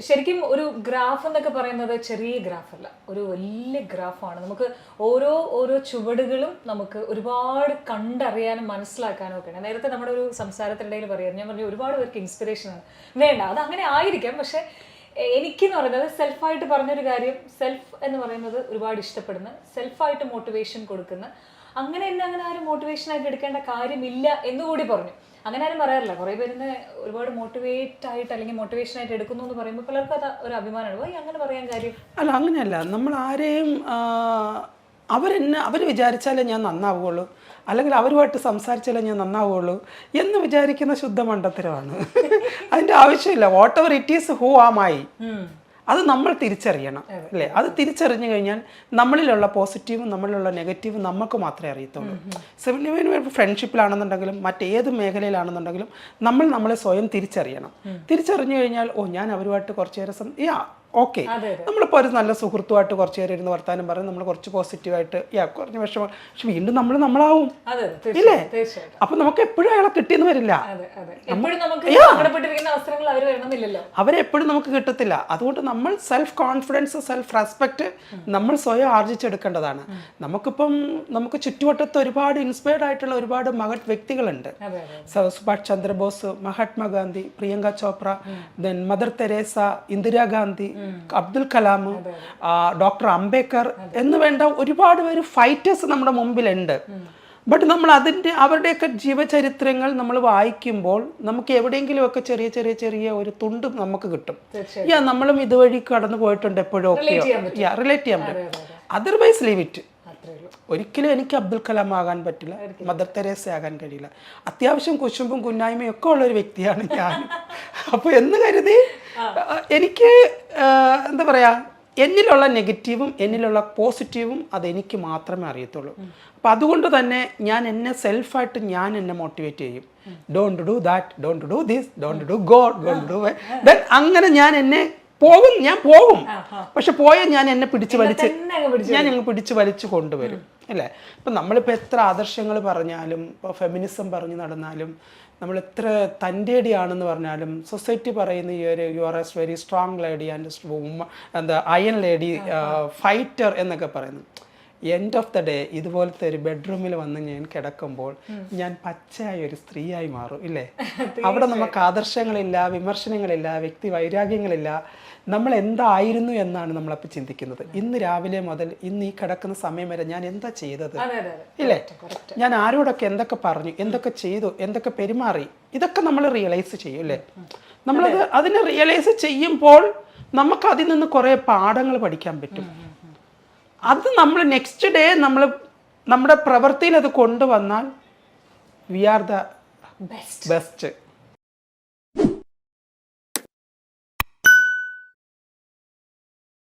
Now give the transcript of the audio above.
ശരിക്കും ഒരു ഗ്രാഫ് എന്നൊക്കെ പറയുന്നത് ചെറിയ ഗ്രാഫ് അല്ല. ഒരു വലിയ ഗ്രാഫാണ് നമുക്ക് ഓരോ ഓരോ ചുവടുകളും നമുക്ക് ഒരുപാട് കണ്ടറിയാനും മനസ്സിലാക്കാനും ഒക്കെ നേരത്തെ നമ്മുടെ ഒരു സംസാരത്തിനിടയിൽ പറയാം. ഞാൻ പറഞ്ഞു ഒരുപാട് പേർക്ക് ഇൻസ്പിറേഷൻ ആണ്. വേണ്ട അത് അങ്ങനെ ആയിരിക്കാം. പക്ഷെ എനിക്കെന്ന് പറയുന്നത് സെൽഫായിട്ട് പറഞ്ഞൊരു കാര്യം സെൽഫ് എന്ന് പറയുന്നത് ഒരുപാട് ഇഷ്ടപ്പെടുന്ന സെൽഫായിട്ട് മോട്ടിവേഷൻ കൊടുക്കുന്ന അങ്ങനെ എന്നെ അങ്ങനെ ആരും മോട്ടിവേഷൻ ആയിട്ട് എടുക്കേണ്ട കാര്യമില്ല എന്ന് കൂടി പറഞ്ഞു. അങ്ങനെ ആരും പറയാറില്ല. കുറേ പേരിന്ന് ഒരുപാട് മോട്ടിവേറ്റ് ആയിട്ട് അല്ലെങ്കിൽ മോട്ടിവേഷൻ ആയിട്ട് എടുക്കുന്നു എന്ന് പറയുമ്പോൾ പലർക്കും അത് ഒരു അഭിമാനമാണ്. "ഓയ്, അങ്ങനെ പറയാൻ കാര്യം? അല്ല അങ്ങനെയല്ല. നമ്മൾ ആരെയും അവരെന്നെ അവർ വിചാരിച്ചാലേ ഞാൻ നന്നാവുകയുള്ളൂ അല്ലെങ്കിൽ അവരുമായിട്ട് സംസാരിച്ചാലേ ഞാൻ നന്നാവുകയുള്ളൂ എന്ന് വിചാരിക്കുന്ന ശുദ്ധ മണ്ടത്തരമാണ് അതിന്റെ ആവശ്യമില്ല. Whatever it is who am I മായി അത് നമ്മൾ തിരിച്ചറിയണം അല്ലേ? അത് തിരിച്ചറിഞ്ഞു കഴിഞ്ഞാൽ നമ്മളിലുള്ള പോസിറ്റീവും നമ്മളിലുള്ള നെഗറ്റീവും നമുക്ക് മാത്രമേ അറിയത്തുള്ളൂ. സിവിൽ ഫ്രണ്ട്ഷിപ്പിലാണെന്നുണ്ടെങ്കിലും മറ്റേത് മേഖലയിലാണെന്നുണ്ടെങ്കിലും നമ്മൾ നമ്മളെ സ്വയം തിരിച്ചറിയണം. തിരിച്ചറിഞ്ഞു കഴിഞ്ഞാൽ ഓ ഞാൻ അവരുമായിട്ട് കുറച്ച് നേരം യാ ഓക്കെ. നമ്മളിപ്പോൾ ഒരു നല്ല സുഹൃത്തുമായിട്ട് കുറച്ച് നേരം ഇരുന്ന് വർത്താനം പറഞ്ഞ് നമ്മൾ കുറച്ച് പോസിറ്റീവായിട്ട് യാ കുറഞ്ഞ വിഷമം. പക്ഷെ വീണ്ടും നമ്മൾ നമ്മളാവും. ഇല്ലേ? അപ്പൊ നമുക്ക് എപ്പോഴും അയാളെ കിട്ടിയെന്ന് വരില്ല. അവരെപ്പോഴും നമുക്ക് കിട്ടത്തില്ല. അതുകൊണ്ട് നമ്മൾ സെൽഫ് കോൺഫിഡൻസ് സെൽഫ് റെസ്പെക്ട് നമ്മൾ സ്വയം ആർജിച്ചെടുക്കേണ്ടതാണ്. നമുക്കിപ്പം നമുക്ക് ചുറ്റുവട്ടത്ത് ഒരുപാട് ഇൻസ്പയർഡ് ആയിട്ടുള്ള ഒരുപാട് മഹത് വ്യക്തികളുണ്ട്. Subhash Chandra Bose Mahatma Gandhi Priyanka Chopra then Mother Teresa Indira Gandhi Abdul Kalam doctor Ambedkar എന്ന് വേണ്ട ഒരുപാട് പേര് ഫൈറ്റേഴ്സ് നമ്മുടെ മുമ്പിലുണ്ട്. ബട്ട് നമ്മൾ അതിന്റെ അവരുടെയൊക്കെ ജീവചരിത്രങ്ങൾ നമ്മൾ വായിക്കുമ്പോൾ നമുക്ക് എവിടെയെങ്കിലുമൊക്കെ ചെറിയ ചെറിയ ചെറിയ ഒരു തുണ്ട് നമുക്ക് കിട്ടും. യാ നമ്മളും ഇതുവഴി കടന്നു പോയിട്ടുണ്ട് എപ്പോഴും ഒക്കെ. യാ റിലേറ്റ് ചെയ്യാൻ പറ്റും. അതർവൈസ് ലീവ് ഇറ്റ് ഒരിക്കലും എനിക്ക് അബ്ദുൽ കലാം ആകാൻ പറ്റില്ല. മദർ തെരേസ ആകാൻ കഴിയില്ല. അത്യാവശ്യം കുശുമ്പും കുന്നായ്മയും ഒക്കെ ഉള്ള ഒരു വ്യക്തിയാണ് ഞാൻ. അപ്പോൾ എന്ന് കരുതി എനിക്ക് എന്താ പറയുക എന്നിലുള്ള നെഗറ്റീവും എന്നിലുള്ള പോസിറ്റീവും അതെനിക്ക് മാത്രമേ അറിയത്തുള്ളൂ. അപ്പം അതുകൊണ്ട് തന്നെ ഞാൻ എന്നെ സെൽഫായിട്ട് ഞാൻ എന്നെ മോട്ടിവേറ്റ് ചെയ്യും. Don't do that don't do this don't do god don't do then അങ്ങനെ ഞാൻ എന്നെ പോകും ഞാൻ പോകും. പക്ഷെ പോയ ഞാൻ എന്നെ പിടിച്ച് വലിച്ച് ഞാൻ ഞങ്ങൾ പിടിച്ച് വലിച്ചു കൊണ്ടുവരും അല്ലേ? ഇപ്പം നമ്മളിപ്പോൾ എത്ര ആദർശങ്ങൾ പറഞ്ഞാലും ഇപ്പോൾ ഫെമിനിസം പറഞ്ഞു നടന്നാലും നമ്മൾ എത്ര തന്റെടിയാണെന്ന് പറഞ്ഞാലും സൊസൈറ്റി പറയുന്ന ഈ ഒരു you are as very strong lady and എന്താ അയൺ ലേഡി ഫൈറ്റർ എന്നൊക്കെ പറയുന്നു. എൻഡ് ഓഫ് ദ ഡേ ഇതുപോലത്തെ ഒരു ബെഡ്റൂമിൽ വന്ന് ഞാൻ കിടക്കുമ്പോൾ ഞാൻ പച്ചയായ ഒരു സ്ത്രീയായി മാറും ഇല്ലേ? അവിടെ നമുക്ക് ആദർശങ്ങളില്ല വിമർശനങ്ങളില്ല വ്യക്തി വൈരാഗ്യങ്ങളില്ല. നമ്മൾ എന്തായിരുന്നു എന്നാണ് നമ്മളപ്പോൾ ചിന്തിക്കുന്നത്. ഇന്ന് രാവിലെ മുതൽ ഇന്ന് ഈ കിടക്കുന്ന സമയം വരെ ഞാൻ എന്താ ചെയ്തത്? ഇല്ലേ? ഞാൻ ആരോടൊക്കെ എന്തൊക്കെ പറഞ്ഞു എന്തൊക്കെ ചെയ്തു എന്തൊക്കെ പെരുമാറി ഇതൊക്കെ നമ്മൾ റിയലൈസ് ചെയ്യും അല്ലേ നമ്മളത് അതിനെ റിയലൈസ് ചെയ്യുമ്പോൾ നമുക്ക് അതിൽ നിന്ന് കുറേ പാഠങ്ങൾ പഠിക്കാൻ പറ്റും. അത് നമ്മൾ നെക്സ്റ്റ് ഡേ നമ്മൾ നമ്മുടെ പ്രവൃത്തിയിൽ അത് കൊണ്ടുവന്നാൽ we are the best best